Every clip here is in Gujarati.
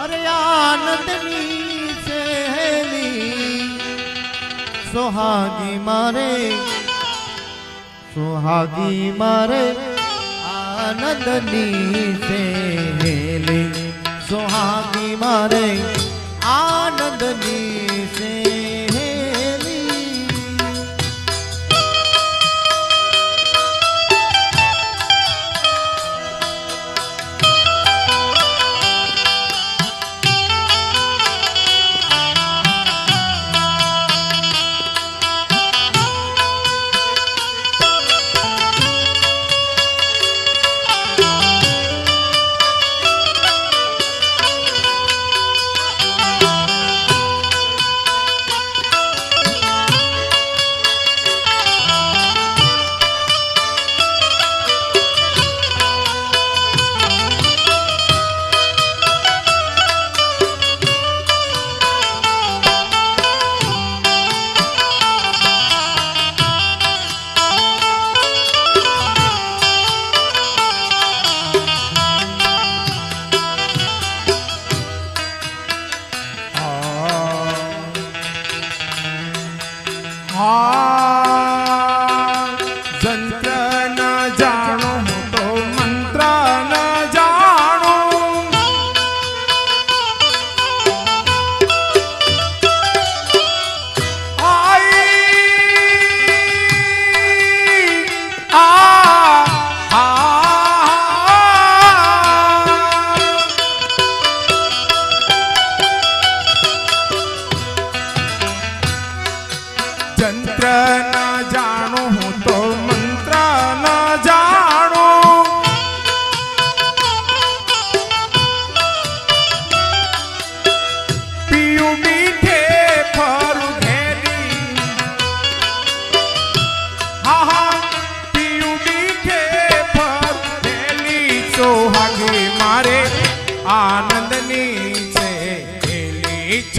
અરે આનંદની સહેલી સુહાગી મારે સુહાગી મારે આનંદની સહેલી સુહાગી મારે આનંદની સહેલી.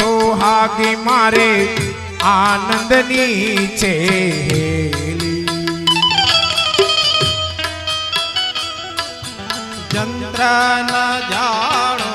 સોહાગી મારે આનંદની છે ચંદ્ર ન જાણો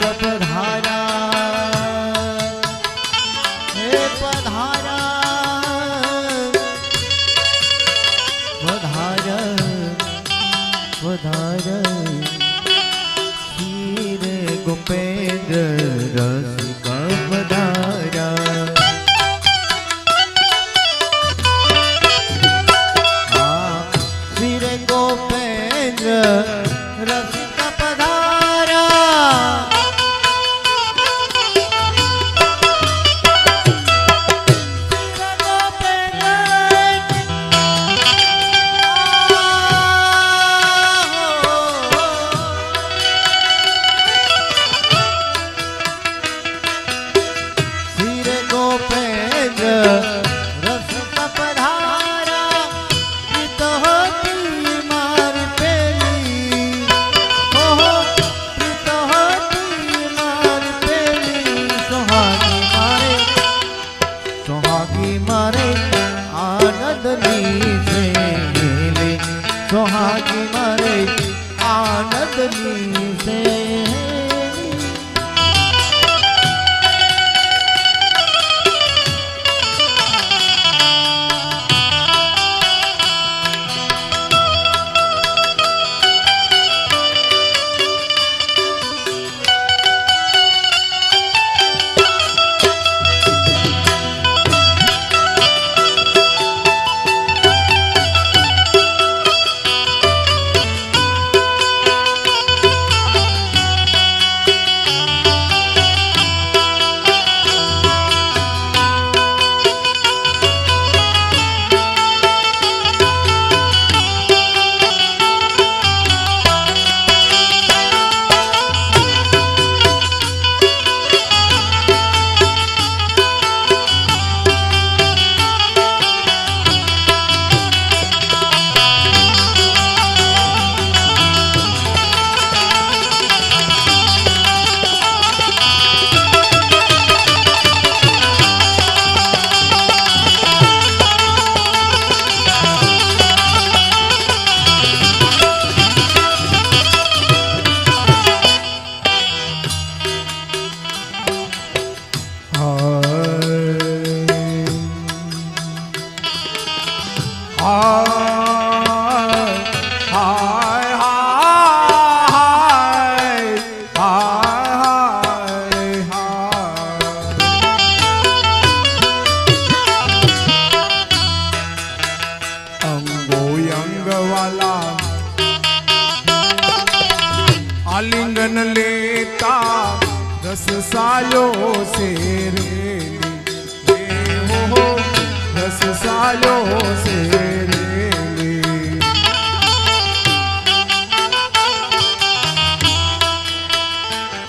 जप धारा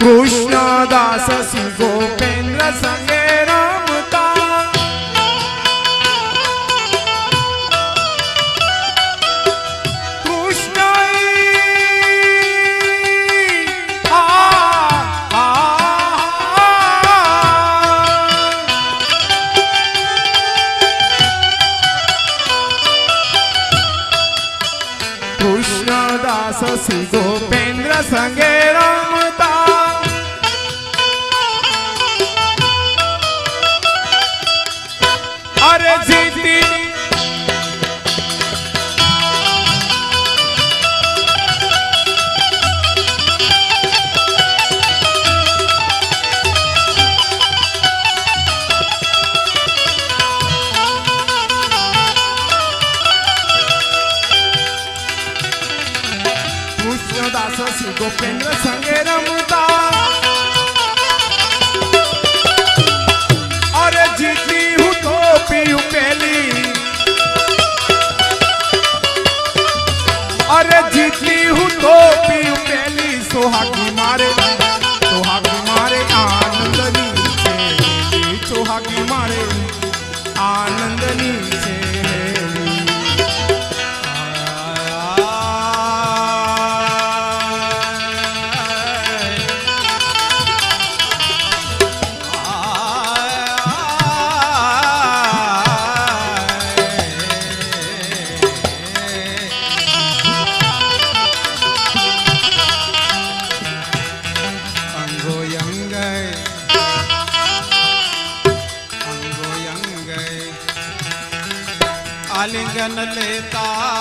કૃષ્ણદાસ શ્રી ગોપેન્દ્ર સંગે રમતા. કૃષ્ણ અરે જીતી. દાસ શ્રી ગોપેન્દ્ર સંગે રમતા. अरे जीती हूँ तो पी पहली सोहा मारे। जन लेता